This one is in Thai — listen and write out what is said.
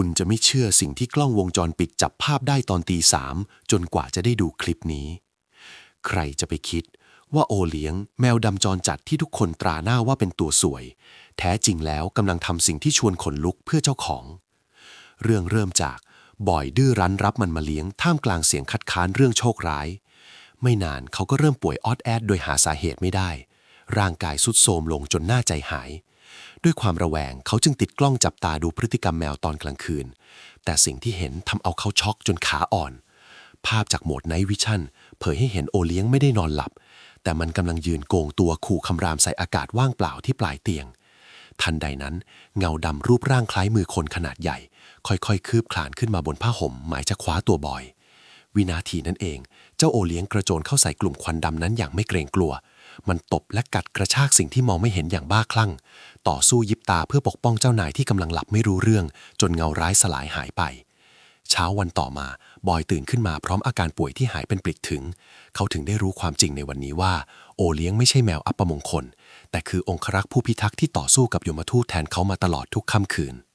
คุณจะไม่เชื่อสิ่งที่กล้องวงจรปิดจับภาพได้ตอนตีสามจนกว่าจะได้ดูคลิปนี้ ใครจะไปคิดว่าโอเลี้ยง แมวดำจรจัดที่ทุกคนตราหน้าว่าเป็นตัวสวย แท้จริงแล้วกำลังทำสิ่งที่ชวนขนลุกเพื่อเจ้าของ เรื่องเริ่มจากบอยดื้อรั้นรับมันมาเลี้ยงท่ามกลางเสียงคัดค้านเรื่องโชคร้าย ไม่นานเขาก็เริ่มป่วยออดแอดโดยหาสาเหตุไม่ได้ ร่างกายสุดโทรมลงจนหน้าใจหาย ด้วยความระแวงเขาจึงติดกล้องจับตาดูพฤติกรรมแมวตอนกลางคืน แต่สิ่งที่เห็นทำเอาเขาช็อกจนขาอ่อน ภาพจากโหมดไนท์วิชั่นเผยให้เห็นโอเลี้ยงไม่ได้นอนหลับ แต่มันกำลังยืนโกงตัวขู่คำรามใส่อากาศว่างเปล่าที่ปลายเตียง ทันใดนั้น เงาดำรูปร่างคล้ายมือคนขนาดใหญ่ ค่อยๆ คืบคลานขึ้นมาบนผ้าห่มหมายจะคว้าตัวบอย วินาทีนั้นเอง เจ้าโอเลี้ยงกระโจนเข้าใส่กลุ่มควันดำนั้นอย่างไม่เกรงกลัว มันตบและกัดกระชากสิ่งที่มองไม่เห็นอย่างบ้าคลั่ง ต่อสู้ยิบตาเพื่อปกป้องเจ้านายที่กำลังหลับไม่รู้เรื่อง จนเงาร้ายสลายหายไป เช้าวันต่อมาบอยตื่นขึ้นมาพร้อมอาการป่วยที่หายเป็นปลิดถึง เขาถึงได้รู้ความจริงในวันนี้ว่า โอเลี้ยงไม่ใช่แมวอัปมงคล แต่คือองครักษ์ผู้พิทักษ์ที่ต่อสู้กับยมทูตแทนเขามาตลอดทุกค่ำคืน